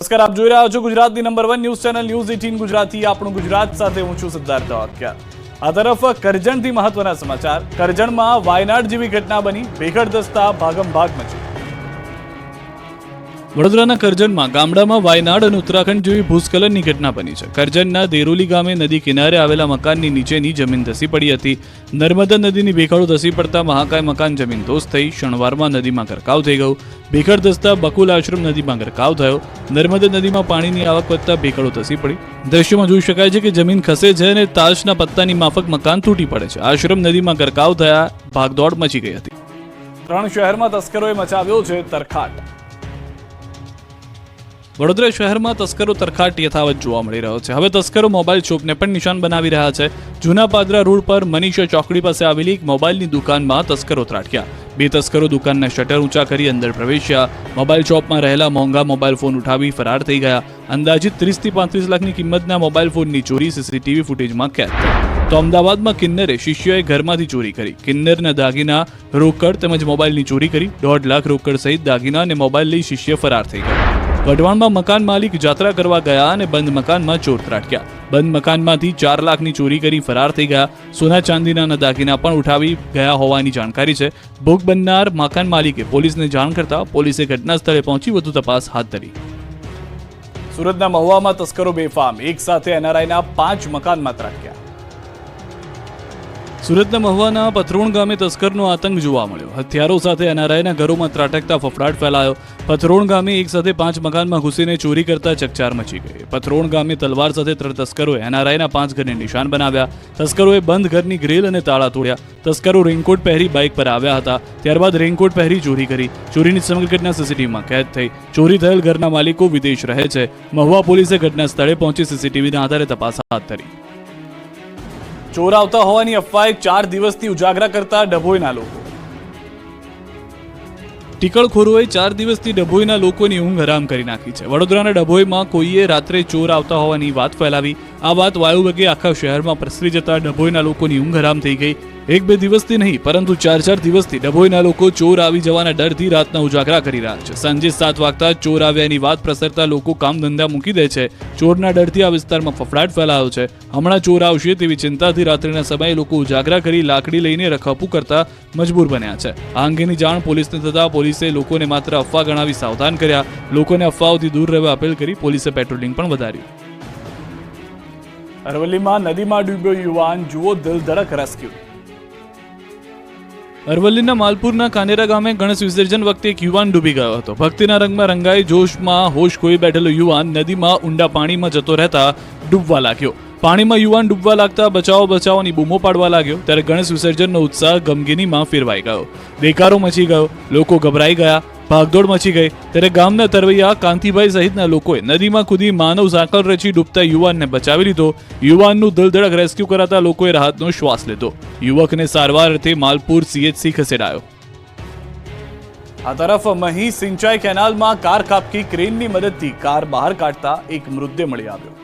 નમસ્કાર, આપ જોઈ રહ્યા છો ગુજરાતની number one news channel news eighteen Gujarati. આપણું ગુજરાત સાથે હું છું સિદ્ધાર્થ વાક્યા આ તરફ કરજણથી મહત્વના સમાચાર. કરજણમાં વાયનાડ જેવી ઘટના બની. ભેખડ દસ્તા ભાગમ ભાગ મચી વડોદરાના કરજણમાં ગામડામાં વાયનાડ અને ઉત્તરાખંડ જેવી ભૂસ્ખલનની ઘટના બની છે. કરજણના દેરોલી ગામે નદી કિનારે આવેલા મકાનની નીચેની જમીન ધસી પડી હતી. નર્મદા નદીની ભેખાડો ધસી પડતા મહાકાય મકાન જમીન દોસ્ત થઈ શણવારમાં નદીમાં ગરકાવ થઈ ગયું. ભેખડ ધસતા બકુલ આશ્રમ નદીમાં ગરકાવ થયો. નર્મદા નદીમાં પાણીની આવક વધતા ભેખાડો ધસી પડી. દ્રશ્યમાં જોઈ શકાય છે કે જમીન ખસે છે અને તાજના પત્તાની માફક મકાન તૂટી પડે છે. આશ્રમ નદીમાં ગરકાવ થયા ભાગદોડ મચી ગઈ હતી. ત્રણ શહેરમાં તસ્કરોએ મચાવ્યો છે તરખાટ. વડોદરા શહેરમાં તસ્કરો તરખાટ યથાવત જોવા મળી રહ્યો છે. હવે તસ્કરો મોબાઈલ શોપને પણ નિશાન બનાવી રહ્યા છે. જૂના પાદરા રોડ પર મનીષા ચોકડી પાસે આવેલી એક મોબાઈલની દુકાનમાં તસ્કરો ત્રાટક્યા. બે તસ્કરો દુકાનના શટર ઊંચા કરી અંદર પ્રવેશ્યા. મોબાઈલ શોપમાં રહેલા મોંઘા મોબાઈલ ફોન ઉઠાવી ફરાર થઈ ગયા. અંદાજિત ત્રીસથી પાંત્રીસ લાખની કિંમતના મોબાઈલ ફોનની ચોરી સીસીટીવી ફૂટેજમાં કેદ તો અમદાવાદમાં કિન્નરે શિષ્યોએ ઘરમાંથી ચોરી કરી. કિન્નરના દાગીના, રોકડ તેમજ મોબાઈલની ચોરી કરી. દોઢ લાખ રોકડ સહિત દાગીના અને મોબાઈલ લઈ શિષ્ય ફરાર થઈ ગયા. વઢવાણમાં મકાન માલિક જાત્રા કરવા ગયા અને બંધ મકાનમાં ચોર ત્રાટક્યા. બંધ મકાનમાંથી ચાર લાખની ચોરી કરી ફરાર થઈ ગયા. સોના ચાંદીના દાગીના પણ ઉઠાવી ગયા હોવાની જાણકારી છે. ભોગ બનનાર મકાન માલિકે પોલીસને જાણ કરતા પોલીસે ઘટના સ્થળે પહોંચી વધુ તપાસ હાથ ધરી. સુરતના મહુવામાં તસ્કરો બેફામ. એક સાથે એનઆરઆઈના પાંચ મકાનમાં ત્રાટક્યા. સુરતના મહુવાના પથરોણ ગામે તસ્કરનો આતંક જોવા મળ્યો. હથિયારો સાથે એનઆરઆઈના ઘરોમાં ત્રાટકતા ફફડાટ ફેલાયો. પથરોણ ગામે એક સાથે પાંચ મકાનમાં ઘૂસીને ચોરી કરતા ચકચાર મચી ગઈ. પથરોણ ગામે તલવાર સાથે ત્રણ તસ્કરોએ એનઆરઆઈના પાંચ ઘરને નિશાન બનાવ્યા. તસ્કરોએ બંધ ઘરની ગ્રીલ અને તાળા તોડ્યા. તસ્કરો રેઇનકોટ પહેરી બાઇક પર આવ્યા હતા. ત્યારબાદ રેઇનકોટ પહેરી ચોરી કરી. ચોરીની સમગ્ર ઘટના સીસીટીવીમાં કેદ થઈ. ચોરી થયેલ ઘરના માલિકો વિદેશ રહે છે. મહુવા પોલીસે ઘટના સ્થળે પહોંચી સીસીટીવીના આધારે તપાસ હાથ ધરી. ચોર આવતા હોવાની અફવાએ ચાર દિવસથી ઉજાગરા કરતા ડભોઈના લોકો. ટીકળખોરોએ ચાર દિવસથી ડભોઈના લોકોની ઊંઘ હરામ કરી નાખી છે. વડોદરાના ડભોઈમાં કોઈએ રાત્રે ચોર આવતા હોવાની વાત ફેલાવી. આ વાત વાયુવેગે આખા શહેરમાં પ્રસરી જતા ડભોઈના લોકોની ઊંઘ હરામ થઈ ગઈ. એક બે દિવસથી નહીં, પરંતુ ચાર ચાર દિવસથી ડભોઈના લોકો ચોર આવી જવાના ડરથી રાતના ઉજાગરા કરી રહ્યા છે. સાંજે સાત વાગતા ચોર આવ્યાની વાત પ્રસરતા લોકો કામ ધંધા મૂકી દે છે. ચોરના ડરથી આ વિસ્તારમાં ફફડાટ ફેલાયો છે. હમણાં ચોર આવશે તેવી ચિંતાથી રાત્રિના સમયે લોકો ઉજાગરા કરી લાકડી લઈને રખપું કરતા મજબૂર બન્યા છે. આ અંગેની જાણ પોલીસને થતા પોલીસે લોકોને માત્ર અફવા ગણાવી સાવધાન કર્યા. લોકોને અફવાઓથી દૂર રહેવા અપીલ કરી પોલીસે પેટ્રોલિંગ પણ વધાર્યું. અરવલ્લીમાં નદીમાં ડૂબ્યો યુવાન, જુઓ દિલ ધડક રેસ્ક્યુ. અરવલ્લીના માલપુરના કાનેરા ગામે ગણેશ વિસર્જન વખતે એક યુવાન ડૂબી ગયો હતો. ભક્તિના રંગમાં રંગાઈ જોશમાં હોશ ખોઈ બેઠેલો યુવાન નદીમાં ઊંડા પાણીમાં જતો રહેતા ડૂબવા લાગ્યો. પાણીમાં યુવાન ડૂબવા લાગતા બચાવો બચાવોની બૂમો પાડવા લાગ્યો, ત્યારે ગણેશ વિસર્જનનો ઉત્સાહ ગમગીનીમાં ફેરવાઈ ગયો. દેકારો મચી ગયો, લોકો ગભરાઈ ગયા ભાગદોડ મચી ગઈ. ત્યારે ગામના તરવૈયા કાંતિભાઈ સહિતના લોકોએ નદીમાં કૂદી માનવ ઝાંકળ રચી ડૂબતા યુવાનને બચાવી લીધો. યુવાનનું દલધડક રેસ્ક્યુ કરાતા લોકોએ રાહતનો શ્વાસ લીધો. યુવકને સારવાર અર્થે માલપુર સીએચસી ખસેડાયો. આ તરફ મહી સિંચાઈ કેનાલમાં કાર કાપકી ક્રેનની મદદથી કાર બહાર કાઢતા એક મૃતદેહ મળી આવ્યો.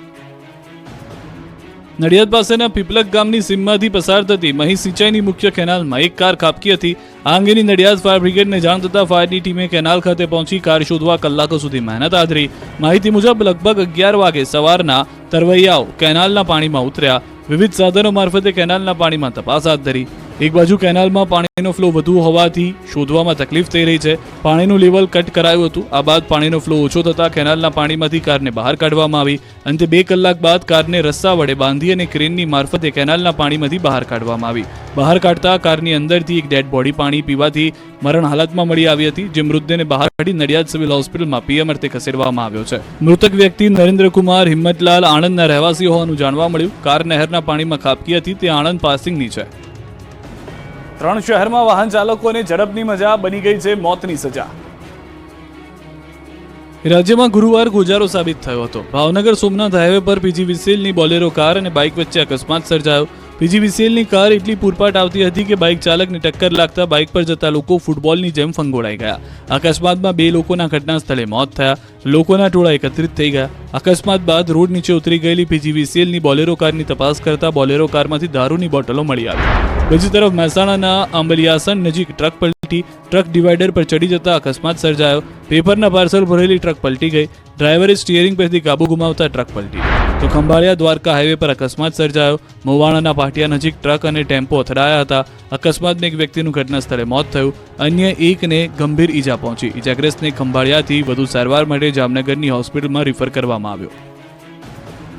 નડિયાદ પાસેના પીપલક ગામની સીમમાંથી પસાર થતી મહી સિંચાઈની મુખ્ય કેનાલમાં એક કાર કાપકી હતી. આ અંગેની નડિયાદ ફાયર બ્રિગેડને જાણ થતાં ફાયરની ટીમે કેનાલ ખાતે પહોંચી કાર શોધવા કલાકો સુધી મહેનત આદરી. માહિતી મુજબ, લગભગ અગિયાર વાગે સવારના તરવૈયાઓ કેનાલના પાણીમાં ઉતર્યા. વિવિધ સાધનો મારફતે કેનાલના પાણીમાં તપાસ હાથ ધરી. એક બાજુ કેનાલમાં પાણીનો ફ્લો વધુ હોવાથી શોધવામાં તકલીફ થઈ રહી છે. પાણીનું લેવલ કટ કરાયું હતું. આ બાદ પાણીનો ફ્લો ઓછો થતાં કેનાલના પાણીમાંથી કારને બહાર કાઢવામાં આવી. અંતે બે કલાક બાદ કારને રસ્સા વડે બાંધી અને ક્રેનની મારફતે કેનાલના પાણીમાંથી બહાર કાઢવામાં આવી. બહાર કાઢતા કારની અંદરથી એક ડેડ બોડી પાણી પીવાથી મરણ હાલતમાં મળી આવી હતી, જે મૃતદેહને બહાર કાઢી નડિયાદ સિવિલ હોસ્પિટલમાં પીએમ અર્થે ખસેડવામાં આવ્યો છે. મૃતક વ્યક્તિ નરેન્દ્રકુમાર હિંમતલાલ આણંદના રહેવાસી હોવાનું જાણવા મળ્યું. કાર નહેરના પાણીમાં ખાબકી હતી. તે આણંદ પાસિંગની છે. ત્રણ શહેરમાં વાહન ચાલકોને ઝડપની મજા બની ગઈ છે મોતની સજા. રાજ્યમાં ગુરુવાર ગોજારો સાબિત થયો હતો. ભાવનગર સોમનાથ હાઈવે પર પીજીવીસીએલની બોલેરો કાર અને બાઇક વચ્ચે અકસ્માત સર્જાયો. પીજીવીસીએલની કાર એટલી પૂરપાટ આવતી હતી કે બાઇક ચાલકને ટક્કર લાગતા બાઇક પર જતા લોકો ફૂટબોલની જેમ ફંગોળાઈ ગયા. અકસ્માતમાં બે લોકોના ઘટના સ્થળે મોત થયા. લોકોના ટોળા એકત્રિત થઈ ગયા. અકસ્માત બાદ રોડ નીચે ઉતરી ગયેલી પીજીવીસીએલની બોલેરો કારની તપાસ કરતા બોલેરો કારમાંથી દારૂની બોટલો મળી આવી. બીજી તરફ મહેસાણાના આંબલિયાસણ નજીક ટ્રક પલટી, ટ્રક ડિવાઈડર પર ચડી જતા અકસ્માત સર્જાયો. પેપરના પાર્સલ ભરેલી ટ્રક પલટી ગઈ. ડ્રાઈવરે સ્ટીયરિંગ પરથી કાબુ ગુમાવતા ટ્રક પલટી તો ખંભાળિયા દ્વારકા હાઈવે પર અકસ્માત સર્જાયો. મોવાણાના પાટિયા નજીક ટ્રક અને ટેમ્પો અથડાયા હતા. અકસ્માતમાં એક વ્યક્તિનું ઘટના સ્થળે મોત થયું. અન્ય એકને ગંભીર ઈજા પહોંચી. ઈજાગ્રસ્તને ખંભાળિયાથી વધુ સારવાર માટે જામનગરની હોસ્પિટલમાં રિફર કરવામાં આવ્યો.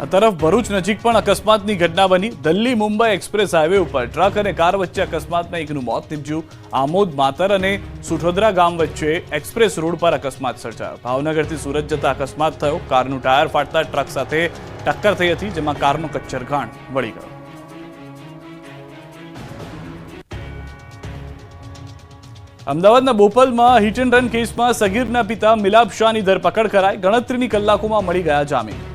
આ તરફ ભરૂચ નજીક પણ અકસ્માતની ઘટના બની. દિલ્હી મુંબઈ એક્સપ્રેસ હાઈવે ઉપર ટ્રક અને કાર વચ્ચે અકસ્માતમાં એકનું મોત નીપજ્યું. આમોદ, માતર અને સુઠોદરા ગામ વચ્ચે એક્સપ્રેસ રોડ પર અકસ્માત સર્જાયો. ભાવનગરથી સુરત જતા અકસ્માત થયો. કારનું ટાયર ફાટતા ટ્રક સાથે ટક્કર થઈ હતી, જેમાં કારનો કચ્છર ઘાણ વળી ગયો. અમદાવાદના બોપલમાં હિટ એન્ડ રન કેસમાં સગીરના પિતા મિલાપ શાહની ધરપકડ કરાઈ. ગણતરીની કલાકોમાં મળી ગયા જામીન.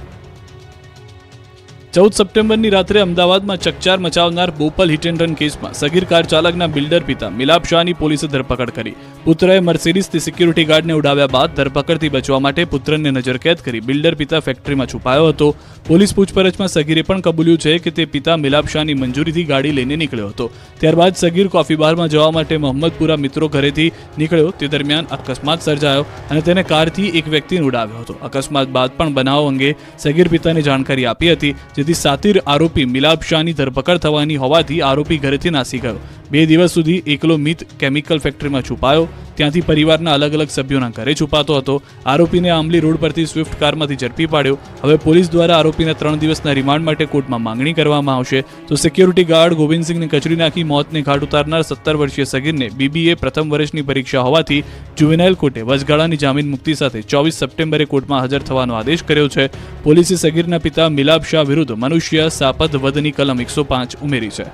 ચૌદ સપ્ટેમ્બરની રાત્રે અમદાવાદમાં ચકચાર મચાવનાર બોપલ હિટ એન્ડ રન કેસમાં સગીર કાર ચાલકના બિલ્ડર પિતા મિલાપ શાહની પોલીસે ધરપકડ કરી. પુત્રએ મર્સિડીઝથી સિક્યુરિટી ગાર્ડને ઉડાવ્યા બાદ ધરપકડથી બચવા માટે પુત્રને નજરકેદ કરી. બિલ્ડર પિતા ફેક્ટરીમાં છુપાયો હતો. પોલીસ પૂછપરછમાં સગીરે પણ કબૂલ્યું છે કે તે પિતા મિલાપ શાહની મંજૂરીથી ગાડી લઈને નીકળ્યો હતો. ત્યારબાદ સગીર કોફી બારમાં જવા માટે મોહમ્મદપુરા મિત્રો ઘરેથી નીકળ્યો. તે દરમિયાન અકસ્માત સર્જાયો અને તેને કારથી એક વ્યક્તિને ઉડાવ્યો હતો. અકસ્માત બાદ પણ બનાવ અંગે સગીર પિતાને જાણકારી આપી હતી જેથી સાતીર આરોપી મિલાપ શાહની ધરપકડ થવાની હોવાથી આરોપી ઘરેથી નાસી ગયો. બે દિવસ સુધી એકલો મિત કેમિકલ ફેક્ટરીમાં છુપાયો. ત્યાંથી પરિવારના અલગ અલગ સભ્યોના ઘરે છુપાતો હતો. આરોપીને આંબલી રોડ પરથી સ્વિફ્ટ કારમાંથી ઝડપી પાડ્યો. હવે પોલીસ દ્વારા આરોપીને ત્રણ દિવસના રિમાન્ડ માટે કોર્ટમાં માંગણી કરવામાં આવશે. તો સિક્યોરિટી ગાર્ડ ગોવિંદસિંહને કચડી નાખી મોતને ઘાટ ઉતારનાર સત્તર વર્ષીય સગીરને બીબીએ પ્રથમ વર્ષની પરીક્ષા હોવાથી જુવેનાઇલ કોર્ટે વચગાળાની જામીન મુક્તિ સાથે ચોવીસ સપ્ટેમ્બરે કોર્ટમાં હાજર થવાનો આદેશ કર્યો છે. પોલીસે સગીરના પિતા મિલાબ શાહ વિરુદ્ધ મનુષ્ય સાપદ વધની કલમ એકસો પાંચ ઉમેરી છે.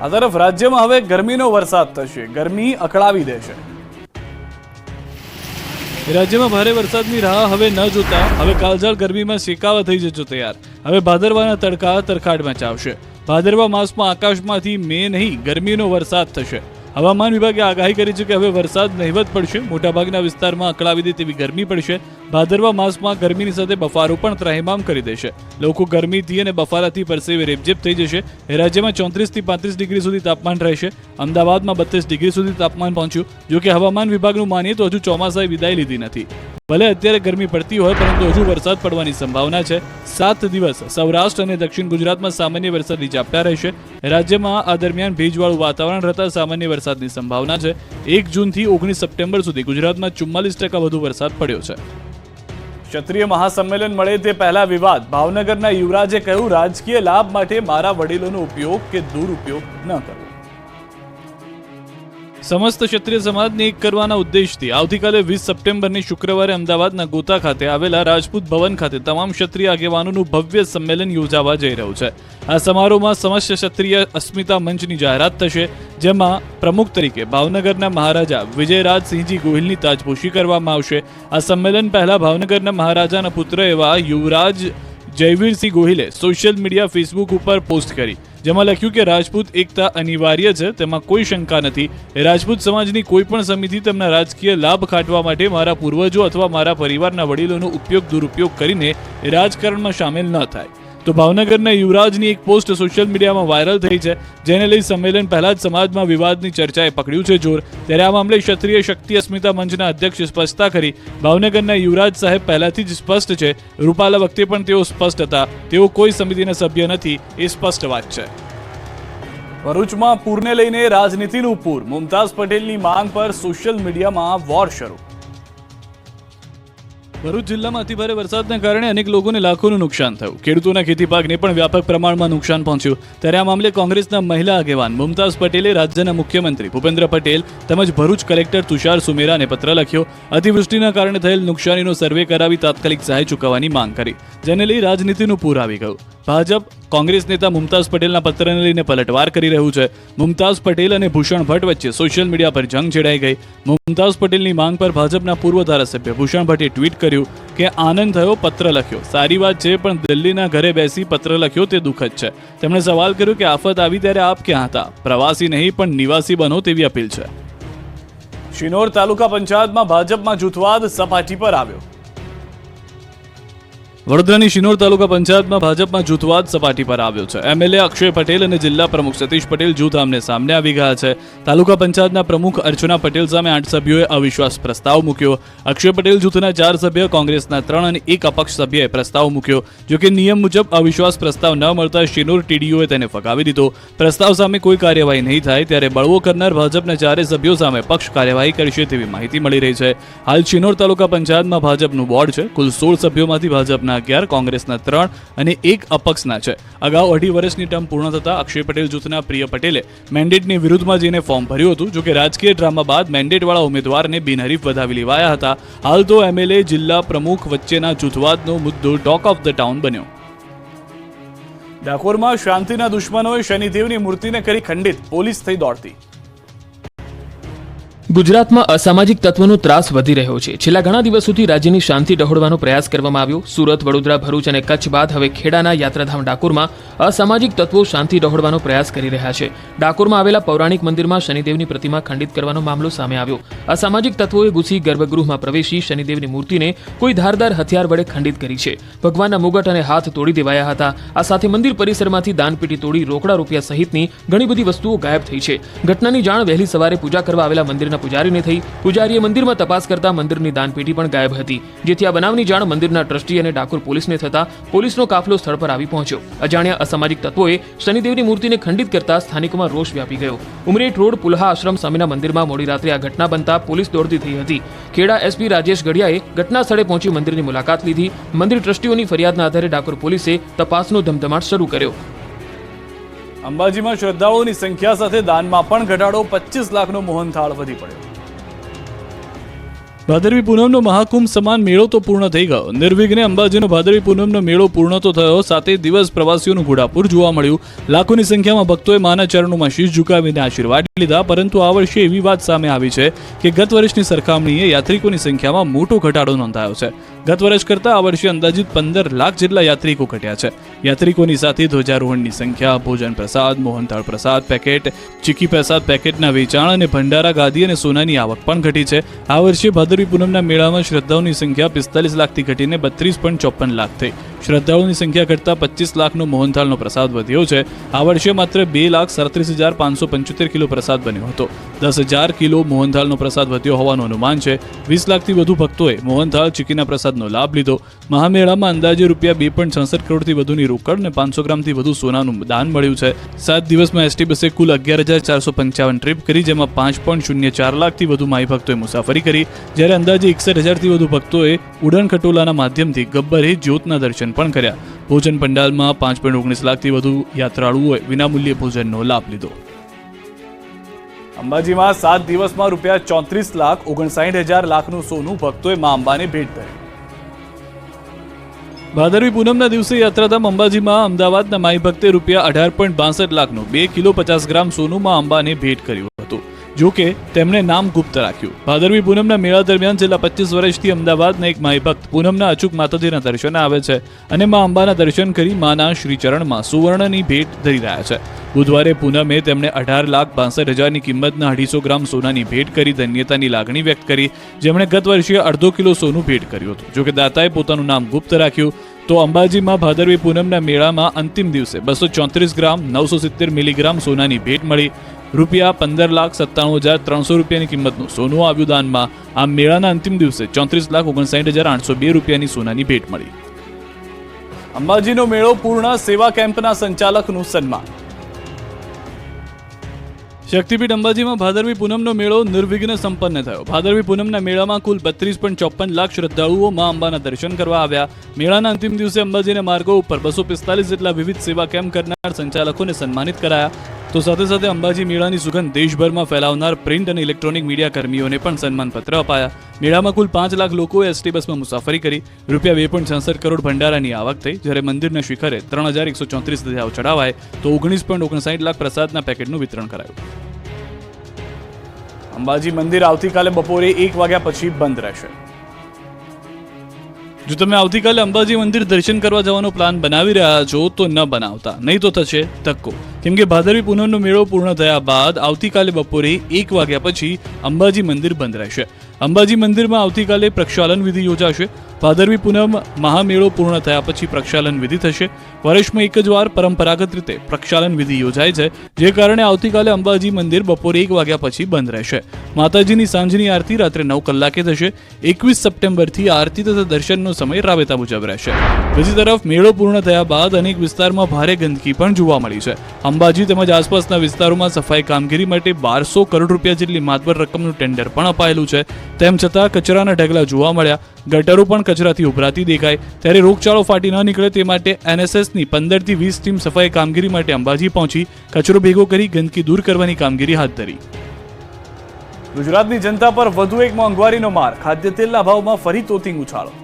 આ તરફ રાજ્યમાં હવે ગરમીનો વરસાદ થશે. ગરમી અકળાવી દેશે રાજ્યમાં ભારે વરસાદની રાહ હવે ન જોતા, હવે કાળઝાળ ગરમીમાં શેકાવા થઈ જજો તૈયાર. હવે ભાદરવાના તડકા તરખાટ મચાવશે ભાદરવા માસમાં આકાશમાંથી મે નહીં, ગરમીનો વરસાદ થશે. હવામાન વિભાગે આગાહી કરી છે કે હવે વરસાદ નહિવત પડશે. મોટાભાગના વિસ્તારમાં અકળાવી દે તેવી ગરમી પડશે. ભાદરવા માસમાં ગરમીની સાથે બફારો પણ ત્રાહિમામ કરી દેશે. લોકો ગરમીથી અને બફારાથી પરસેવે રેપઝેપ થઈ જશે. રાજ્યમાં ચોત્રીસથી પાંત્રીસ ડિગ્રી સુધી તાપમાન રહેશે. અમદાવાદમાં બત્રીસ ડિગ્રી સુધી તાપમાન પહોંચ્યું. જો કે હવામાન વિભાગનું માનીએ તો હજુ ચોમાસાએ વિદાય લીધી નથી. ભલે અત્યારે ગરમી પડતી હોય, પરંતુ હજુ વરસાદ પડવાની સંભાવના છે. સાત દિવસ સૌરાષ્ટ્ર અને દક્ષિણ ગુજરાતમાં સામાન્ય વરસાદી ઝાપટા રહેશે. રાજ્યમાં આ દરમિયાન ભેજવાળું વાતાવરણ રહેતા સામાન્ય વરસાદની સંભાવના છે. એક જૂનથી ઓગણીસ સપ્ટેમ્બર સુધી ગુજરાતમાં ચુમ્માલીસ ટકા વધુ વરસાદ પડ્યો છે. ક્ષત્રિય મહાસંમેલન મળે તે પહેલા વિવાદ. ભાવનગરના યુવરાજે કહ્યું, રાજકીય લાભ માટે મારા વડીલોનો ઉપયોગ કે દુરુપયોગ ન કરવો સમસ્ત ક્ષત્રિય સમાજને એક કરવાના ઉદ્દેશથી આવતીકાલે વીસ સપ્ટેમ્બરની શુક્રવારે અમદાવાદના ગોતા ખાતે આવેલા રાજપૂત ભવન ખાતે તમામ ક્ષત્રિય આગેવાનોનું ભવ્ય સંમેલન યોજાવા જઈ રહ્યું છે. આ સમારોહમાં સમસ્ત ક્ષત્રિય અસ્મિતા મંચની જાહેરાત થશે, જેમાં પ્રમુખ તરીકે ભાવનગરના મહારાજા વિજયરાજસિંહજી ગોહિલની તાજપોશી કરવામાં આવશે. આ સંમેલન પહેલા ભાવનગરના મહારાજાના પુત્ર એવા યુવરાજ જયવીરસિંહ ગોહિલે સોશિયલ મીડિયા ફેસબુક ઉપર પોસ્ટ કરી. જેમાં લખ્યું કે રાજપૂત એકતા અનિવાર્ય છે, તેમાં કોઈ શંકા નથી. રાજપૂત સમાજની કોઈ પણ સમિતિ તેમના રાજકીય લાભ ખાટવા માટે મારા પૂર્વજો અથવા મારા પરિવારના વડીલોનો ઉપયોગ દુરુપયોગ કરીને રાજકારણમાં સામેલ ન થાય. તો ભાવનગરના યુવરાજની એક પોસ્ટ સોશિયલ મીડિયામાં વાયરલ થઈ છે, જેને લઈ સંમેલન પહેલા જ સમાજમાં વિવાદની ચર્ચાએ પકડ્યું છે જોર. ત્યારે આ મામલે ક્ષત્રિય શક્તિ અસ્મિતા મંચના અધ્યક્ષે સ્પષ્ટતા કરી. ભાવનગરના યુવરાજ સાહેબ પહેલાથી જ સ્પષ્ટ છે. રૂપાલા વખતે પણ તેઓ સ્પષ્ટ હતા. તેઓ કોઈ સમિતિના સભ્ય નથી, એ સ્પષ્ટ વાત છે. ભરૂચમાં પૂરને લઈને રાજનીતિનું પૂર. મુમતાઝ પટેલની માંગ પર સોશિયલ મીડિયામાં વોર શરૂ. ભરૂચ જિલ્લામાં અતિભારે વરસાદને કારણે અનેક લોકોને લાખોનું નુકસાન થયું. ખેડૂતોના ખેતી પાકને પણ વ્યાપક પ્રમાણમાં નુકસાન પહોંચ્યું. ત્યારે આ મામલે કોંગ્રેસના મહિલા આગેવાન મુમતાઝ પટેલે રાજ્યના મુખ્યમંત્રી ભૂપેન્દ્ર પટેલ તેમજ ભરૂચ કલેક્ટર તુષાર સુમેરાને પત્ર લખ્યો. અતિવૃષ્ટિના કારણે થયેલ નુકસાનીનો સર્વે કરાવી તાત્કાલિક સહાય ચૂકવવાની માંગ કરી. જેને લઈ રાજનીતિનું પૂર આવી ગયું. ભાજપ કોંગ્રેસ નેતા મુમતાઝ પટેલના પત્રને લઈને પલટવાર કરી રહ્યું છે. મુમતાઝ પટેલ અને ભૂષણ ભટ્ટ વચ્ચે સોશિયલ મીડિયા પર જંગ છેડાઈ ગઈ. મુમતાઝ પટેલની માંગ પર ભાજપના પૂર્વ ધારાસભ્ય ભૂષણ ભટ્ટે ટ્વીટ કર્યું કે, આનંદ થયો, પત્ર લખ્યો. સારી વાત છે, પણ દિલ્હીના ઘરે બેસી પત્ર લખ્યો તે દુઃખદ છે. તેમણે સવાલ કર્યો કે, આફત આવી ત્યારે આપ ક્યાં હતા? પ્રવાસી નહીં, પણ નિવાસી બનો તેવી અપીલ છે. શિનોર તાલુકા પંચાયતમાં ભાજપમાં જૂથવાદ સપાટી પર આવ્યો. વડોદરાની શિનોર તાલુકા પંચાયતમાં ભાજપમાં જૂથવાદ સપાટી પર આવ્યો છે. એમએલએ અક્ષય પટેલ અને જિલ્લા પ્રમુખ સતીશ પટેલ જૂથ આમને સામને આવી ગયા છે. તાલુકા પંચાયતના પ્રમુખ અર્ચના પટેલ સામે આઠ સભ્યોએ અવિશ્વાસ પ્રસ્તાવ મૂક્યો. અક્ષય પટેલ જૂથના ચાર સભ્ય, કોંગ્રેસના ત્રણ અને એક અપક્ષ સભ્યએ પ્રસ્તાવ મૂક્યો. જોકે નિયમ મુજબ અવિશ્વાસ પ્રસ્તાવ ન મળતા શિનોર ટીડીઓએ તેને ફગાવી દીધો. પ્રસ્તાવ સામે કોઈ કાર્યવાહી નહીં થાય ત્યારે બળવો કરનાર ભાજપના ચારે સભ્યો સામે પક્ષ કાર્યવાહી કરશે તેવી માહિતી મળી રહી છે. હાલ શિનોર તાલુકા પંચાયતમાં ભાજપનું બોર્ડ છે. કુલ સોળ સભ્યોમાંથી ભાજપના અગિયાર, કોંગ્રેસના ત્રણ અને એક અપક્ષના છે. અગાઉ અઢી વર્ષની ટર્મ પૂર્ણ થતાં અક્ષય પટેલ જૂથના પ્રિય પટેલે મેન્ડેટની વિરુદ્ધમાં જઈને ફોર્મ ભર્યું હતું, જોકે રાજકીય ડ્રામા બાદ મેન્ડેટવાળા ઉમેદવારને બિનહરીફ વધાવી લેવાયા હતા. હાલ તો એમએલએ જિલ્લા પ્રમુખ વચ્ચેના જૂથવાદનો મુદ્દો ટોક ઓફ ધ ટાઉન બન્યો. ડાકોરમાં શાંતિના દુશ્મનોએ શનિદેવની મૂર્તિને કરી ખંડિત, પોલીસ થઈ દોડતી. ગુજરાતમાં અસામાજિક તત્વોનો ત્રાસ વધી રહ્યો છે. છેલ્લા ઘણા દિવસોથી રાજ્યની શાંતિ ડહોળવાનો પ્રયાસ કરવામાં આવ્યો. સુરત, વડોદરા, ભરૂચ અને કચ્છ બાદ હવે ખેડાના યાત્રાધામ ડાકોરમાં અસામાજિક તત્વો શાંતિ ડહોળવાનો પ્રયાસ કરી રહ્યા છે. ડાકોરમાં આવેલા પૌરાણિક મંદિરમાં શનિદેવની પ્રતિમા ખંડિત કરવાનો મામલો સામે આવ્યો. અસામાજિક તત્વોએ ઘૂસી ગર્ભગૃહમાં પ્રવેશી શનિદેવની મૂર્તિને કોઈ ધારદાર હથિયાર વડે ખંડિત કરી છે. ભગવાનના મુગટ અને હાથ તોડી દેવાયા હતા. આ સાથે મંદિર પરિસરમાંથી દાનપેટી તોડી રોકડા રૂપિયા સહિતની ઘણી બધી વસ્તુઓ ગાયબ થઈ છે. ઘટનાની જાણ વહેલી સવારે પૂજા કરવા આવેલા મંદિરના પૂજારીને થઈ. પૂજારીએ મંદિરમાં તપાસ કરતા મંદિરની દાનપેટી પણ ગાયબ હતી. જેથી આ બનાવની જાણ મંદિરના ટ્રસ્ટી અને ડાકોર પોલીસને થતા પોલીસનો કાફલો સ્થળ પર આવી પહોંચ્યો. અજાણ્યા અસામાજિક તત્વોએ શનિદેવની મૂર્તિને ખંડિત કરતા સ્થાનિકોમાં રોષ વ્યાપી ગયો. ઉમરેઠ રોડ પુલહા આશ્રમ સામેના મંદિરમાં મોડી રાત્રે આ ઘટના બનતા પોલીસ દોડતી થઈ હતી. ખેડા એસપી રાજેશ ગઢિયાએ ઘટના સ્થળે પહોંચી મંદિરની મુલાકાત લીધી. મંદિર ટ્રસ્ટીઓની ફરિયાદના આધારે ડાકોર પોલીસે તપાસનો ધમધમાટ શરૂ કર્યો. અંબાજીમાં શ્રદ્ધાળુઓની સંખ્યા સાથે દાનમાં પણ ઘટાડો પચીસ લાખનો મોહનથાળ વધી પડ્યો. ભાદરવી પૂનમનો મહાકુંભ સમાન મેળો તો પૂર્ણ થઈ ગયો. નિર્વિઘ્ને અંબાજીનો ભાદરવી પૂનમનો મેળો પૂર્ણ તો થયો. સાથે દિવસ પ્રવાસીઓનું ઘોડાપુર જોવા મળ્યું. લાખોની સંખ્યામાં ભક્તોએ માના ચરણોમાં શીશ ઝુકાવીને આશીર્વાદ લીધા, પરંતુ આ વર્ષે એવી વાત સામે આવી છે કે ગત વર્ષની સરખામણીએ યાત્રિકોની સંખ્યામાં મોટો ઘટાડો નોંધાયો છે. ગત વર્ષ કરતાં આ વર્ષે અંદાજિત પંદર લાખ જેટલા યાત્રિકો ઘટ્યા છે. યાત્રિકોની સાથે ધ્વજારોહણની સંખ્યા, ભોજન પ્રસાદ, મોહનથાળ પ્રસાદ પેકેટ, ચીકી પ્રસાદ પેકેટના વેચાણ અને ભંડારા, ગાદી અને સોનાની આવક પણ ઘટી છે. આ વર્ષે ભાદરવી પૂનમના મેળામાં શ્રદ્ધાળુની સંખ્યા પિસ્તાલીસ લાખથી ઘટીને બત્રીસ પોઈન્ટ ચોપન લાખ થઈ. શ્રદ્ધાળુની સંખ્યા ઘટતા પચીસ લાખનો મોહનથાળનો પ્રસાદ વધ્યો છે. આ વર્ષે માત્ર બે લાખ સાડત્રીસ હજાર પાંચસો પંચોતેર કિલો પ્રસાદ બન્યો હતો. દસ હજાર કિલો મોહનથાળનો પ્રસાદ વધ્યો હોવાનું અનુમાન છે. વીસ લાખથી વધુ ભક્તોએ મોહનથાળ, ચીકીના પ્રસાદનો લાભ લીધો. મહામેળામાં અંદાજે રૂપિયા બે પોઈન્ટ છસઠ કરોડથી વધુની રોકડ અને પાંચસો ગ્રામથી વધુ સોનાનું દાન મળ્યું છે. સાત દિવસમાં એસટી બસે કુલ અગિયાર હજાર ચારસો પંચાવન ટ્રીપ કરી, જેમાં પાંચ પોઈન્ટ શૂન્ય ચાર લાખથી વધુ માઈ ભક્તોએ મુસાફરી કરી. જ્યારે અંદાજે એકસઠ હજારથી વધુ ભક્તોએ ઉડન ખટોલાના માધ્યમથી ગબ્બરે જ્યોતના દર્શન પણ કર્યા. ભોજન પંડાલમાં પાંચ પોઈન્ટ ઓગણીસ લાખથી વધુ યાત્રાળુઓએ વિનામૂલ્યે ભોજનનો લાભ લીધો. અંબાજીમાં સાત દિવસમાં રૂપિયા ચોત્રીસ લાખ ઓગણસાઠ હજાર લાખનું સોનું ભક્તોએ મા અંબાને ભેટ ધર્યું ભાદરવી પૂનમના દિવસે યાત્રાધામ અંબાજીમાં અમદાવાદના માઈ ભક્તે રૂપિયા અઢાર પોઈન્ટ બાસઠ લાખનું બે કિલો પચાસ ગ્રામ સોનું અંબાને ભેટ કર્યું જો કે, તેમણે નામ ગુપ્ત રાખ્યું. ભાદરવી પૂનમના મેળા દરમિયાન છેલ્લા પચીસ વર્ષથી અમદાવાદના એક માઈભક્ત પૂનમના અચૂક માતાજીના દર્શન આવે છે અને મા અંબાના દર્શન કરી માના શ્રીચરણમાં સુવર્ણની ભેટ ધરી રહ્યા છે. બુધવારે પૂનમે તેમણે અઢાર લાખ બાસઠ હજારની કિંમતના અઢીસો ગ્રામ સોનાની ભેટ કરી ધન્યતાની લાગણી વ્યક્ત કરી, જેમણે ગત વર્ષે અડધો કિલો સોનું ભેટ કર્યું હતું. જોકે દાતાએ પોતાનું નામ ગુપ્ત રાખ્યું, તો અંબાજીમાં ભાદરવી પૂનમના મેળામાં અંતિમ દિવસે બસો ચોત્રીસ ગ્રામ નવસો સિત્તેર મિલીગ્રામ સોનાની ભેટ મળી. રૂપિયા પંદર લાખ સત્તાણું હજાર ત્રણસો રૂપિયાની કિંમતનું સોનું આવ્યું દાનમાં આ મેળાના અંતિમ દિવસે ચોત્રીસ લાખ ઓગણસાઠ હજાર આઠસો બે રૂપિયાની સોનાની ભેટ મળી. અંબાજીનો મેળો પૂર્ણ, સેવા કેમ્પના સંચાલકનું સન્માન. શક્તિપીઠ અંબાજીમાં ભાદરવી પૂનમનો મેળો નિર્વિઘ્ન સંપન્ન થયો. ભાદરવી પૂનમના મેળામાં કુલ બત્રીસ પોઈન્ટ ચોપન લાખ શ્રદ્ધાળુઓ મા અંબાના દર્શન કરવા આવ્યા. મેળાના અંતિમ દિવસે અંબાજીના માર્ગો ઉપર બસો પિસ્તાલીસ જેટલા વિવિધ સેવા કેમ્પ કરનાર સંચાલકોને સન્માનિત કરાયા. તો સાથે સાથે અંબાજી મેળાની સુગંધ દેશભરમાં ફેલાવનાર પ્રિન્ટ અને ઇલેક્ટ્રોનિક મીડિયા કર્મીઓને પણ સન્માનપત્ર અપાયા. મેળામાં કુલ પાંચ લાખ લોકોએ એસટી બસમાં મુસાફરી કરી. રૂપિયા બે પોઈન્ટ છસઠ કરોડ ભંડારાની આવક થઈ. જ્યારે મંદિરના શિખરે ત્રણ હજાર એકસો ચોત્રીસ ધજાઓ ચડાવાય તો ઓગણીસ પોઈન્ટ ઓગણસાઠ લાખ પ્રસાદના પેકેટનું વિતરણ કરાયું. અંબાજી મંદિર આવતીકાલે બપોરે એક વાગ્યા પછી બંધ રહેશે. જો તમે આવતીકાલે અંબાજી મંદિર દર્શન કરવા જવાનો પ્લાન બનાવી રહ્યા છો, તો ન બનાવતા. નહીં તો થશે ધક્કો. કેમ કે ભાદરવી પૂનમનો મેળો પૂર્ણ થયા બાદ આવતીકાલે બપોરે એક વાગ્યા પછી અંબાજી મંદિર બંધ રહેશે. અંબાજી મંદિરમાં આવતીકાલે પ્રક્ષાલન વિધિ યોજાશે. ભાદરવી પૂનમ મહામેળો પૂર્ણ થયા પછી પ્રક્ષાલન વિધિ થશે. વર્ષમાં એક જ વાર પરંપરાગત રીતે પ્રક્ષાલન વિધિ યોજાય છે, જે કારણે આવતીકાલે અંબાજી મંદિર બપોરે એક વાગ્યા પછી બંધ રહેશે. માતાજીની સાંજની આરતી રાત્રે નવ કલાકે થશે. એકવીસ સપ્ટેમ્બરથી આરતી તથા દર્શનનો સમય રાબેતા મુજબ રહેશે. બીજી તરફ મેળો પૂર્ણ થયા બાદ અનેક વિસ્તારમાં ભારે ગંદકી પણ જોવા મળી છે. અંબાજી તેમજ આસપાસના વિસ્તારોમાં સફાઈ કામગીરી માટે બારસો કરોડ રૂપિયા જેટલી માતબર રકમનું ટેન્ડર પણ અપાયેલું છે. તેમ છતાં કચરાના ઢગલા જોવા મળ્યા. ગટરો પણ કચરાથી ઉભરાતી દેખાય ત્યારે રોગચાળો ફાટી ન નીકળે તે માટે એનએસએસની પંદરથી વીસ ટીમ સફાઈ કામગીરી માટે અંબાજી પહોંચી. કચરો ભેગો કરી ગંદકી દૂર કરવાની કામગીરી હાથ ધરી. ગુજરાતની જનતા પર વધુ એક મોંઘવારીનો માર. ખાદ્ય તેલના ભાવમાં ફરી તોતિંગ ઉછાળો.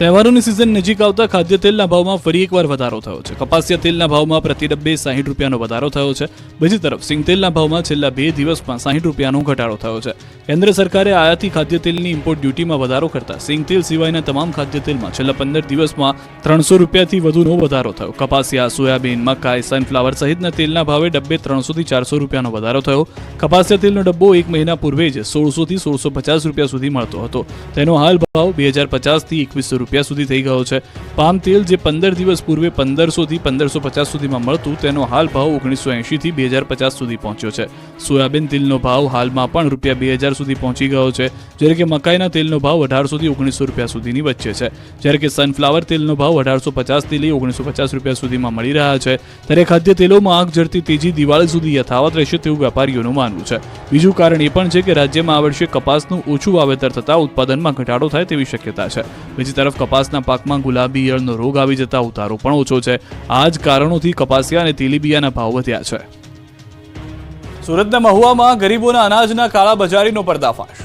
તહેવારોની સિઝન નજીક આવતા ખાદ્ય તેલના ભાવમાં ફરી એકવાર વધારો થયો છે. કપાસિયા તેલના ભાવમાં પ્રતિ ડબ્બે સાહીઠ રૂપિયાનો વધારો થયો છે. બીજી તરફ, સિંગ તેલના ભાવમાં છેલ્લા બે દિવસમાં સાહીઠ રૂપિયાનો ઘટાડો થયો છે. કેન્દ્ર સરકારે આયાતી ખાદ્ય તેલની ઇમ્પોર્ટ ડ્યુટીમાં વધારો કરતા સિંગ તેલ સિવાયના તમામ ખાદ્ય તેલમાં છેલ્લા પંદર દિવસમાં ત્રણસો રૂપિયાથી વધુનો વધારો થયો. કપાસિયા, સોયાબીન, મકાઈ સનફ્લાવર સહિતના તેલના ભાવે ડબ્બે ત્રણસોથી ચારસો રૂપિયાનો વધારો થયો. કપાસિયા તેલનો ડબ્બો એક મહિના પૂર્વે જ સોળસોથી સોળસો પચાસ રૂપિયા સુધી મળતો હતો. તેનો હાલ ભાવ બે હજાર પચાસથી એકવીસો રૂપિયા સુધી થઈ ગયો છે. પામ તેલ જે પંદર દિવસ પૂર્વે પંદરસોથી પંદરસો પચાસ સુધીમાં મળતું, તેનો હાલ ભાવ ઓગણીસો એંશીથી બે હજાર પચાસ સુધી પહોંચ્યો છે. સોયાબીન તેલનો ભાવ હાલમાં પણ રૂપિયા બે હજાર સુધી પહોંચી ગયો છે, જ્યારે કે મકાઈના તેલનો ભાવ અઢારસોથી ઓગણીસો રૂપિયા સુધીની વચ્ચે છે. જ્યારે કે સનફ્લાવર તેલનો ભાવ અઢારસો પચાસથી લઈ ઓગણીસો પચાસ રૂપિયા સુધીમાં મળી રહ્યા છે, ત્યારે ખાદ્ય તેલોમાં આગ ઝરતી તેજી દિવાળી સુધી યથાવત રહેશે તેવું વેપારીઓનું માનવું છે. બીજું કારણ એ પણ છે કે રાજ્યમાં આ વર્ષે કપાસનું ઓછું વાવેતર થતાં ઉત્પાદનમાં ઘટાડો થાય તેવી શક્યતા છે. બીજી તરફ કપાસના પાકમાં ગુલાબી ઈયળનો રોગ આવી જતા ઉતારો પણ ઓછો છે. આ જ કારણોથી કપાસિયા અને તેલીબિયાના ભાવ વધ્યા છે. સુરતના મહુવામાં ગરીબોના અનાજના કાળા બજારીનો પર્દાફાશ.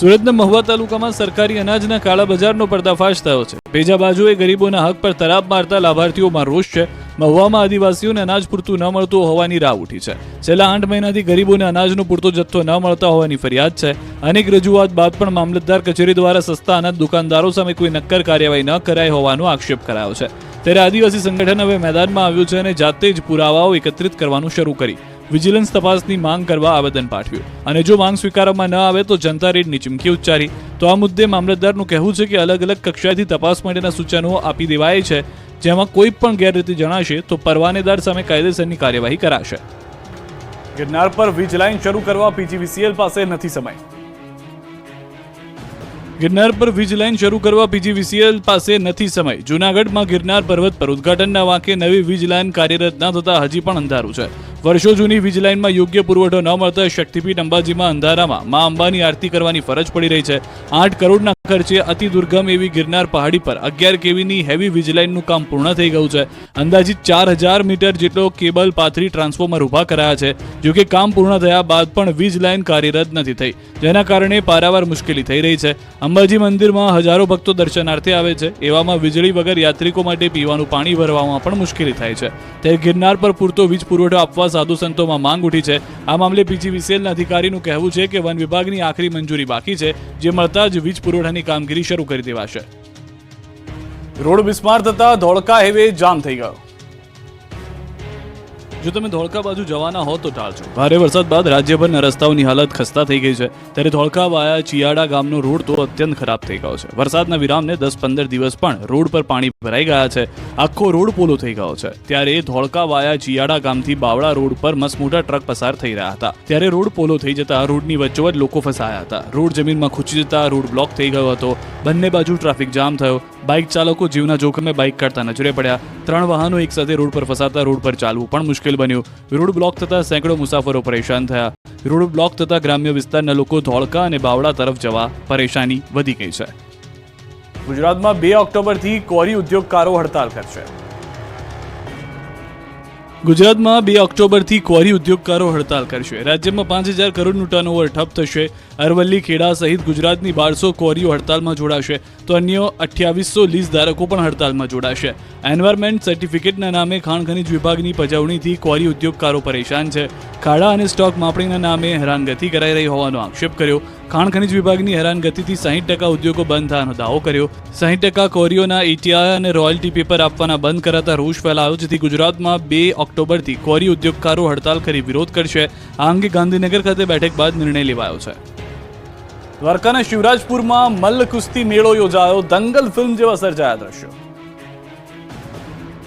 સુરતના મહુવા તાલુકામાં સરકારી અનાજના કાળા બજારનો પર્દાફાશ થયો છે. બીજા બાજુએ ગરીબોના હક પર તરાપ મારતા લાભાર્થીઓમાં રોષ છે. મહુવામાં આદિવાસીઓને અનાજ પૂરતું ન મળતું હોવાની રાહ ઉઠી છે. છેલ્લા આઠ મહિનાથી ગરીબોને અનાજનો પૂરતો જથ્થો ન મળતા હોવાની ફરિયાદ છે. અનેક રજૂઆત બાદ પણ મામલતદાર કચેરી દ્વારા સસ્તા અનાજ દુકાનદારો સામે કોઈ નક્કર કાર્યવાહી ન કરાઈ હોવાનો આક્ષેપ કરાયો છે. ત્યારે આદિવાસી સંગઠન હવે મેદાનમાં આવ્યું છે અને જાતે જ પુરાવાઓ એકત્રિત કરવાનું શરૂ કરી વિજિલન્સ તપાસની માંગ કરવા આવેદન પાઠવ્યું. અને જો માંગ સ્વીકારવામાં ન આવે તો જનતા રેડની ચીમકી ઉચ્ચારી. તો આ મુદ્દે મામલતદારનું કહેવું છે કે અલગ અલગ કક્ષાએથી તપાસ માટેના સૂચનો આપી દેવાય છે જેમાં કોઈ પણ ગેરરીતિ જણાશે તો પરવાનેદાર સામે કાયદેસરની કાર્યવાહી કરાશે. ગિરનાર પર વીજ લાઇન શરૂ કરવા પીજીવીસીએલ પાસે નથી સમય. ગિરનાર પર વીજ લાઇન શરૂ કરવા પીજીવીસીએલ પાસે નથી સમય. જૂનાગઢમાં ગિરનાર પર્વત પર ઉદઘાટનના વાંકે નવી વીજ લાઇન કાર્યરત ન થતા હજી પણ અંધારું છે. વર્ષો જૂની વીજ લાઇનમાં યોગ્ય પુરવઠો ન મળતા શક્તિપીઠ અંબાજીમાં અંધારામાં મા અંબાની આરતી કરવાની ફરજ પડી રહી છે. આઠ કરોડના ખર્ચે અતિ દુર્ગમ એવી ગિરનાર પહાડી પર અગિયાર કેવીની હેવી વીજ લાઇનનું કામ પૂર્ણ થઈ ગયું છે. અંદાજિત ચાર હજાર મીટર જેટલો કેબલ પાથરી ટ્રાન્સફોર્મર ઊભા કરાયા છે. જોકે કામ પૂર્ણ થયા બાદ પણ વીજ લાઇન કાર્યરત નથી થઈ. જેના કારણે પારાવાર મુશ્કેલી થઈ રહી છે. અંબાજી મંદિરમાં હજારો ભક્તો દર્શનાર્થે આવે છે. એવામાં વીજળી વગર યાત્રિકો માટે પીવાનું પાણી ભરવામાં પણ મુશ્કેલી થાય છે. ત્યારે ગિરનાર પર પૂરતો વીજ પુરવઠો આપવા સાધુ સંતોમાં માંગ ઉઠી છે. આ મામલે પીજીવીસીએલના અધિકારીનું કહેવું છે કે વન વિભાગની આખરી મંજૂરી બાકી છે, જે મળતા જ વીજ પુરવઠાની કામગીરી શરૂ કરી દેવાશે. રોડ બિસ્માર થતા ધોળકા હાઈવે જામ થઈ ગયો. જો તમે ધોળકા બાજુ જવાના હો તો ટાળજો. ભારે વરસાદ બાદ રાજ્યભરના રસ્તાઓની હાલત ખસ્તા થઈ ગઈ છે. ત્યારે ધોળકા વાયા ચિયાડા ગામનો રોડ તો અત્યંત ખરાબ થઈ ગયો છે. વરસાદના વિરામને દસ પંદર દિવસ પણ રોડ પર પાણી ભરાઈ ગયા છે. આખો રોડ પોલો થઈ ગયો છે. ત્યારે ધોળકા વાયા ચિયાડા ગામથી બાવળા રોડ પર મસમોટા ટ્રક પસાર થઈ રહ્યા હતા. ત્યારે રોડ પોલો થઈ જતા રોડની વચ્ચોવચ લોકો ફસાયા હતા. રોડ જમીનમાં ખૂંચી જતા રોડ બ્લોક થઈ ગયો હતો. બંને બાજુ ટ્રાફિક જામ થયો. બાઇક ચાલકો જીવના જોખમે બાઇક કાઢતા નજરે પડ્યા. ત્રણ વાહનો એકસાથે રોડ પર ફસાતા રોડ પર ચાલવું પણ મુશ્કેલ બન્યું. રોડ બ્લોક થતા સેંકડો મુસાફરો પરેશાન થયા. રોડ બ્લોક થતા ગ્રામ્ય વિસ્તારના લોકો ધોળકા અને બાવળા તરફ જવા પરેશાની વધી ગઈ છે. ગુજરાતમાં બે ઓક્ટોબરથી કોરી ઉદ્યોગકારો હડતાલ કરશે. ગુજરાતમાં બે ઓક્ટોબરથી ક્વોરી ઉદ્યોગકારો હડતાલ કરશે. રાજ્યમાં પાંચ હજાર કરોડનું ટર્નઓવર ઠપ થશે. અરવલ્લી, ખેડા સહિત ગુજરાતની બારસો ક્વોરીઓ હડતાલમાં જોડાશે. તો અન્ય અઠ્યાવીસો લીઝ ધારકો પણ હડતાલમાં જોડાશે. એન્વાયરમેન્ટ સર્ટિફિકેટના નામે ખાણ ખનીજ વિભાગની પજવણીથી ક્વોરી ઉદ્યોગકારો પરેશાન છે. ખાડા અને સ્ટોક માપણીના નામે હેરાનગતિ કરાઈ રહી હોવાનો આક્ષેપ કર્યો. ખાણ ખનિજ વિભાગની હેરાનગતિથી સાહીઠ ટકા ઉદ્યોગો બંધ થવાનો દાવો કર્યો. સાહીઠ ટકા કોરીઓના ઈટીઆઈ અને રોયલ્ટી પેપર આપવાના બંધ કરાતા રોષ ફેલાયો, જેથી ગુજરાતમાં બે ઓક્ટોબરથી કોરી ઉદ્યોગકારો હડતાલ કરી વિરોધ કરશે. આ અંગે ગાંધીનગર ખાતે બેઠક બાદ નિર્ણય લેવાયો છે. દ્વારકાના શિવરાજપુરમાં મલ્લ કુસ્તી મેળો યોજાયો, દંગલ ફિલ્મ જેવા સર્જાયા દ્રશ્યો.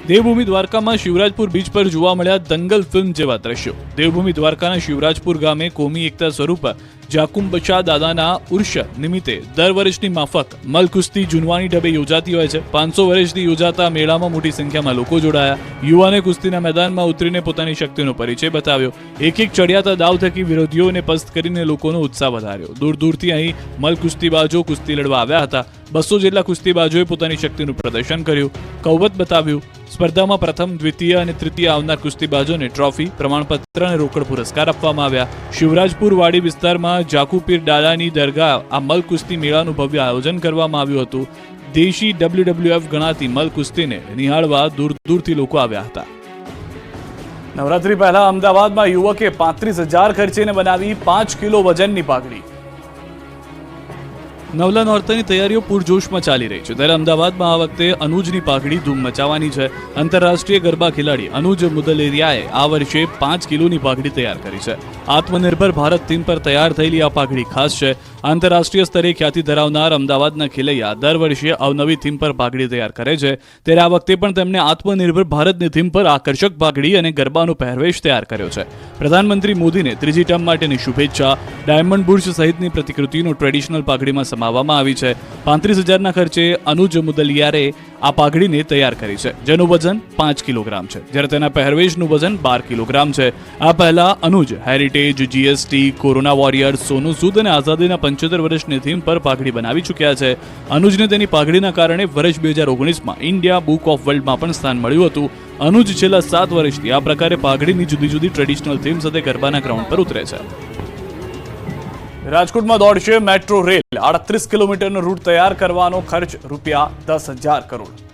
દેવભૂમિ દ્વારકામાં શિવરાજપુર બીચ પર જોવા મળ્યા દંગલ ફિલ્મ જેવા દ્રશ્યો. દેવભૂમિ દ્વારકાના શિવરાજપુર ગામે કોમી એકતા સ્વરૂપ જાકુમ બચા દાદાના ઉર્ષ નિમિત્તે દર વર્ષની માફક મલ કુસ્તી જુનવાની ઢબે યોજાતી હોય છે. પાંચસો વર્ષથી યોજાતા મેળામાં મોટી સંખ્યામાં લોકો જોડાયા. યુવાને કુસ્તીના મેદાનમાં ઉતરીને પોતાની શક્તિનો પરિચય બતાવ્યો. એક એક ચડિયાતા દાવ થકી વિરોધીઓને પસ્ત કરીને લોકોનો ઉત્સાહ વધાર્યો. દૂર દૂરથી અહીં મલકુસ્તી બાજુ કુસ્તી લડવા આવ્યા હતા. બસો જેટલા કુસ્તીબાજોએ પોતાની શક્તિનું પ્રદર્શન કર્યું. કૌવત બતાવ્યું, સ્પર્ધામાં પ્રથમ, દ્વિતીય અને તૃતીય આવનાર કુસ્તીબાજોને ટ્રોફી, પ્રમાણપત્ર અને રોકડ પુરસ્કાર આપવામાં આવ્યા. શિવરાજપુર વાડી વિસ્તારમાં જાકુપીર ડાલાની દરગાહ આ મલ કુસ્તી મેળાનું ભવ્ય આયોજન કરવામાં આવ્યું હતું. દેશી ડબ્લ્યુડબ્લ્યુએફ ગણાતી મલ કુસ્તીને નિહાળવા દૂર દૂરથી લોકો આવ્યા હતા. નવરાત્રી પહેલા અમદાવાદમાં યુવકે પાંત્રીસ હજાર ખર્ચીને બનાવી પાંચ કિલો વજનની પાઘડી. નવલા નોરતાની તૈયારીઓ પૂરજોશમાં ચાલી રહી છે. ત્યારે અમદાવાદમાં આ વખતે અનુજની પાઘડી ધૂમ મચાવવાની છે. આંતરરાષ્ટ્રીય ગરબા ખેલાડી અનુજ મુદલેરિયાએ આ વર્ષે પાંચ કિલોની પાઘડી તૈયાર કરી છે. આત્મનિર્ભર ભારત થીમ પર તૈયાર થયેલી આ પાઘડી ખાસ છે. આંતરરાષ્ટ્રીય સ્તરે ખ્યાતિ ધરાવનાર અમદાવાદના ખેલૈયા દર વર્ષે અવનવી થીમ પર પાઘડી તૈયાર કરે છે. ત્યારે આ વખતે પણ તેમણે આત્મનિર્ભર ભારતની થીમ પર આકર્ષક પાઘડી અને ગરબાનો પહેરવેશ તૈયાર કર્યો છે. પ્રધાનમંત્રી મોદીને ત્રીજી ટર્મ માટેની શુભેચ્છા. ડાયમંડ બુર્જ સહિતની પ્રતિકૃતિનો ટ્રેડિશનલ પાઘડીમાં સમાવવામાં આવી છે. પાંત્રીસ હજારના ખર્ચે અનુજ મુદલિયારે આ પાઘડીને તૈયાર કરી છે. જેનું વજન પાંચ કિલોગ્રામ છે. જ્યારે તેના પહેરવેશનું વજન બાર કિલોગ્રામ છે. આ પહેલા Anuj heritage GST corona warrior, Sonu Sood અને આઝાદીના પંચોતેર વર્ષની થીમ પર પાઘડી બનાવી ચૂક્યા છે. અનુજને તેની પાઘડીના કારણે વર્ષ બે હજાર ઓગણીસમાં ઇન્ડિયા બુક ઓફ વર્લ્ડમાં પણ સ્થાન મળ્યું હતું. અનુજ છેલ્લા સાત વર્ષથી આ પ્રકારે પાઘડીની જુદી જુદી ટ્રેડિશનલ થીમ સાથે ગરબાના ગ્રાઉન્ડ પર ઉતરે છે. રાજકોટમાં દોડશે મેટ્રો રેલ. આડત્રીસ કિલોમીટરનો રૂટ તૈયાર કરવાનો ખર્ચ રૂપિયા દસ કરોડ.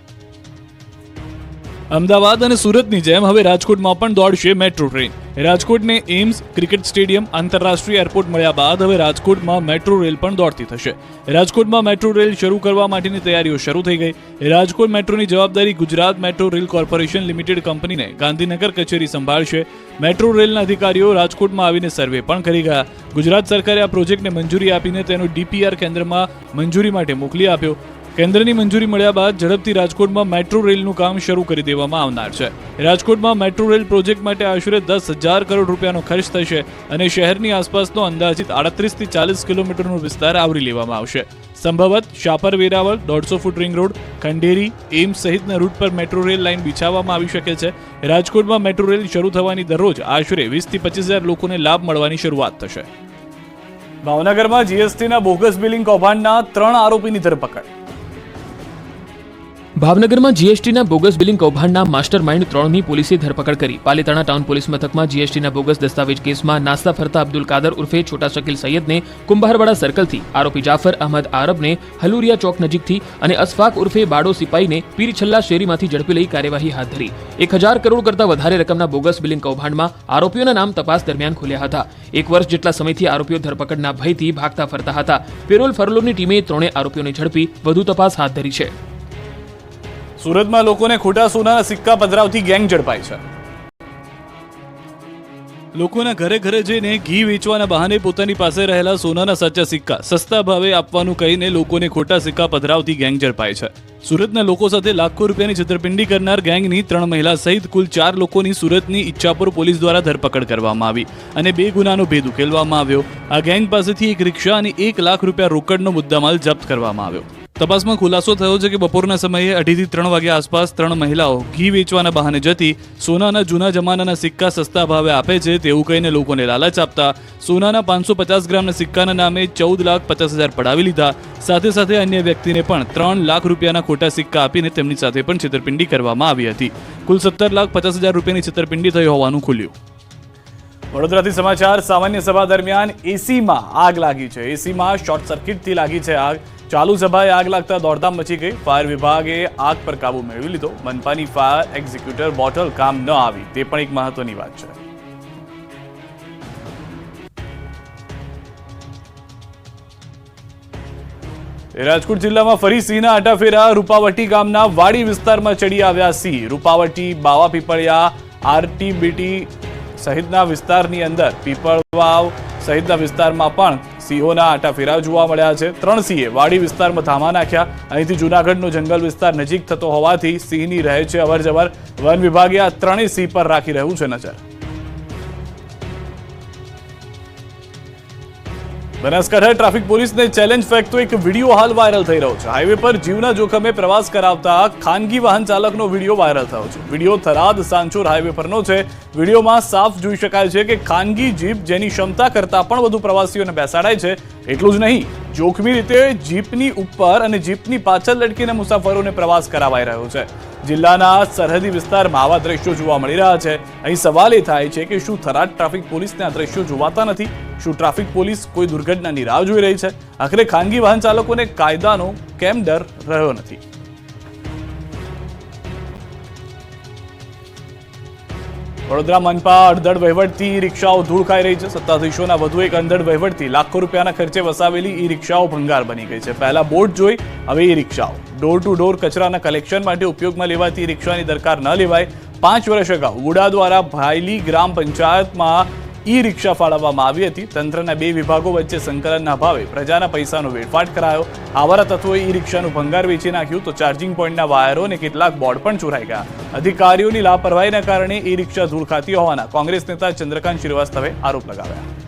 અમદાવાદ અને સુરતની જેમ હવે રાજકોટમાં પણ દોડશે મેટ્રો ટ્રેન. રાજકોટને એમ્સ ક્રિકેટ સ્ટેડિયમ, આંતરરાષ્ટ્રીય એરપોર્ટ મળ્યા બાદ હવે રાજકોટમાં મેટ્રો રેલ પણ દોડતી થશે. રાજકોટમાં મેટ્રો રેલ શરૂ કરવા માટેની તૈયારીઓ શરૂ થઈ ગઈ. રાજકોટ મેટ્રોની જવાબદારી Gujarat metro rail corporation limited કંપનીને ગાંધીનગર કચેરી સંભાળશે. મેટ્રો રેલના અધિકારીઓ રાજકોટમાં આવીને સર્વે પણ કરી ગયા. ગુજરાત સરકારે આ પ્રોજેક્ટને મંજૂરી આપીને તેનો ડીપીઆર કેન્દ્રમાં મંજૂરી માટે મોકલી આપ્યો. કેન્દ્રની મંજૂરી મળ્યા બાદ ઝડપથી રાજકોટમાં મેટ્રો રેલનું કામ શરૂ કરી દેવામાં આવનાર છે. રાજકોટમાં મેટ્રો રેલ પ્રોજેક્ટ માટે આશરે દસ હજાર કરોડ રૂપિયાનો ખર્ચ થશે અને શહેરની આસપાસનો અંદાજિત આડત્રીસથી ચાલીસ કિલોમીટરનો વિસ્તાર આવરી લેવામાં આવશે. સંભવત શાપર વેરાવળ, દોઢસો foot ring road, Khanderi AIIMS સહિતના રૂટ પર મેટ્રો રેલ લાઇન બિછાવવામાં આવી શકે છે. રાજકોટમાં મેટ્રો રેલ શરૂ થવાની દરરોજ આશરે વીસથી પચીસ હજાર લોકોને લાભ મળવાની શરૂઆત થશે. ભાવનગરમાં જીએસટીના બોગસ બિલિંગ કૌભાંડના ત્રણ આરોપીની ધરપકડ. ભાવનગરમાં જીએસટીના બોગસ બિલિંગ કૌભાંડના માસ્ટર માઇન્ડ ત્રણની પોલીસે ધરપકડ કરી. પાલીતાણા ટાઉન પોલીસ મથકમાં જીએસટીના બોગસ દસ્તાવેજ કેસમાં નાસ્તા ફરતા અબ્દુલ કાદર ઉર્ફે છોટા શકીલ સૈયદને કુંભારવાડા સર્કલથી, આરોપી જાફર અહમદ આરબને હલુરિયા ચોક નજીકથી અને અસફાક ઉર્ફે બાડો સિપાઈને પીરછલ્લા શેરીમાંથી ઝડપી લઈ કાર્યવાહી હાથ ધરી. એક હજાર કરોડ કરતાં વધારે રકમના બોગસ બિલિંગ કૌભાંડમાં આરોપીઓના નામ તપાસ દરમિયાન ખુલ્યા હતા. એક વર્ષ જેટલા સમયથી આરોપીઓ ધરપકડના ભયથી ભાગતા ફરતા હતા. પેરોલ ફરલોની ટીમે ત્રણેય આરોપીઓને ઝડપી વધુ તપાસ હાથ ધરી છે. સુરતમાં લોકોને ખોટા સોનાના સિક્કા પધરાવતી ગેંગ ઝડપાઈ છે. લોકોના ઘરે ઘરે જઈને ઘી વેચવાના બહાને પોતાની પાસે રહેલા સોનાના સાચા સિક્કા સસ્તા ભાવે આપવાનું કહીને લોકોને ખોટા સિક્કા પધરાવતી ગેંગ ઝડપાઈ છે. સુરતના લોકો સાથે લાખો રૂપિયાની છેતરપિંડી કરનાર ગેંગની ત્રણ મહિલા સહિત કુલ ચાર લોકોની સુરતની ઈચ્છાપુર પોલીસ દ્વારા ધરપકડ કરવામાં આવી અને બે ગુનાનો ભેદ ઉકેલવામાં આવ્યો. આ ગેંગ પાસેથી એક રિક્ષા અને એક લાખ રૂપિયા રોકડનો મુદ્દામાલ જપ્ત કરવામાં આવ્યો. તપાસમાં ખુલાસો થયો છે કે બપોરના સમયે અઢીથી ત્રણ વાગ્યા આસપાસ ત્રણ મહિલાઓ ઘી વેચવાના બહાને જતી સોનાના જૂના જમાનાના સિક્કા સસ્તા ભાવે આપે છે તેવું કહીને લોકોને લાલચ આપતા સોનાના પાંચસો પચાસ ગ્રામના સિક્કાના નામે ચૌદ લાખ પચાસ હજાર પડાવી લીધા. સાથે સાથે અન્ય વ્યક્તિને પણ ત્રણ લાખ રૂપિયાના ખોટા સિક્કા આપીને તેમની સાથે પણ છેતરપિંડી કરવામાં આવી હતી. કુલ સત્તર લાખ પચાસ હજાર રૂપિયાની છેતરપિંડી થઈ હોવાનું ખુલ્યું. વડોદરાથી સમાચાર, સામાન્ય સભા દરમિયાન એસીમાં આગ લાગી છે. એસીમાં શોર્ટ સર્કિટથી લાગી છે આગ. ચાલુ સભાએ આગ લાગતા દોડધામ મચી ગઈ. ફાયર વિભાગે આગ પર કાબુ મેળવી લીધો. મનપાની ફાયર એક્ઝિક્યુટર બોટલ કામ ન આવી. તે પણ એક મહત્વની વાત છે. રાજકોટ જિલ્લામાં ફરી સિંહના આટાફેરા રૂપાવટી ગામના વાડી વિસ્તારમાં ચડી આવ્યા સિંહ. રૂપાવટી, બાવા પીપળિયા, આરટીબીટી સહિતના વિસ્તારની અંદર પીપળવાવ સહિતના વિસ્તારમાં પણ સિંહોના આટા ફેરાવ જોવા મળ્યા છે. ત્રણ સિંહે વાડી વિસ્તારમાં ધામા નાખ્યા. અહીંથી જૂનાગઢનો જંગલ વિસ્તાર નજીક થતો હોવાથી સિંહની રહે છે અવરજવર. વન વિભાગે આ ત્રણેય સિંહ પર રાખી રહ્યું છે નજર. બનાસકાંઠા ટ્રાફિક પોલીસને ચેલેન્જ ફેંકતો એક વીડિયો હાલ વાયરલ થઈ રહ્યો છે. હાઈવે પર જીવના જોખમે પ્રવાસ કરાવતા ખાનગી વાહન ચાલકનો વીડિયો વાયરલ થયો છે. વીડિયો થરાદ સાંચોર હાઈવે પરનો છે. વિડીયોમાં સાફ જોઈ શકાય છે કે ખાનગી જીપ જેની ક્ષમતા કરતાં પણ વધુ પ્રવાસીઓને બેસાડાય છે. એટલું જ નહીં, જોખમી રીતે જીપની ઉપર અને જીપની પાછળ લટકીને મુસાફરોને પ્રવાસ કરાવાઈ રહ્યો છે. જિલ્લાના સરહદી વિસ્તારમાં આવા દ્રશ્યો જોવા મળી રહ્યા છે. અહીં સવાલ એ થાય છે કે શું થરાદ ટ્રાફિક પોલીસને આ દ્રશ્યો જોવાતા નથી? શું ટ્રાફિક પોલીસ કોઈ દુર્ઘટનાની રાહ જોઈ રહી છે? આખરે ખાનગી વાહન ચાલકોને કાયદાનો કેમ ડર રહ્યો નથી? વડોદરા મનપા અડધડ વહીવટથી ઈ રિક્ષાઓ ધૂળ ખાઈ રહી છે. સત્તાધીશોના વધુ એક અંધડ વહીવટથી લાખો રૂપિયાના ખર્ચે વસાવેલી ઈ રિક્ષાઓ ભંગાર બની ગઈ છે. પહેલા બોટ જોઈ, હવે ઈ રિક્ષાઓ ડોર ટુ ડોર કચરાના કલેક્શન માટે ઉપયોગમાં લેવાતી રિક્ષાની દરકાર ન લેવાય. પાંચ વર્ષ અગાઉ વુડા દ્વારા ભાયલી ગ્રામ પંચાયતમાં ઈ રિક્ષા ફાળવવામાં આવી હતી. તંત્રના બે વિભાગો વચ્ચે સંકલનના ભાવે પ્રજાના પૈસાનો વેડફાટ કરાયો. આવારા તત્વોએ ઈ રિક્ષાનું ભંગાર વેચી નાખ્યું તો ચાર્જિંગ પોઈન્ટના વાયરો અને કેટલાક બોર્ડ પણ ચોરાઈ ગયા. અધિકારીઓની લાપરવાહીના કારણે ઈ રિક્ષા ધૂળ ખાતી હોવાના કોંગ્રેસ નેતા ચંદ્રકાંત શ્રીવાસ્તવે આરોપ લગાવ્યા.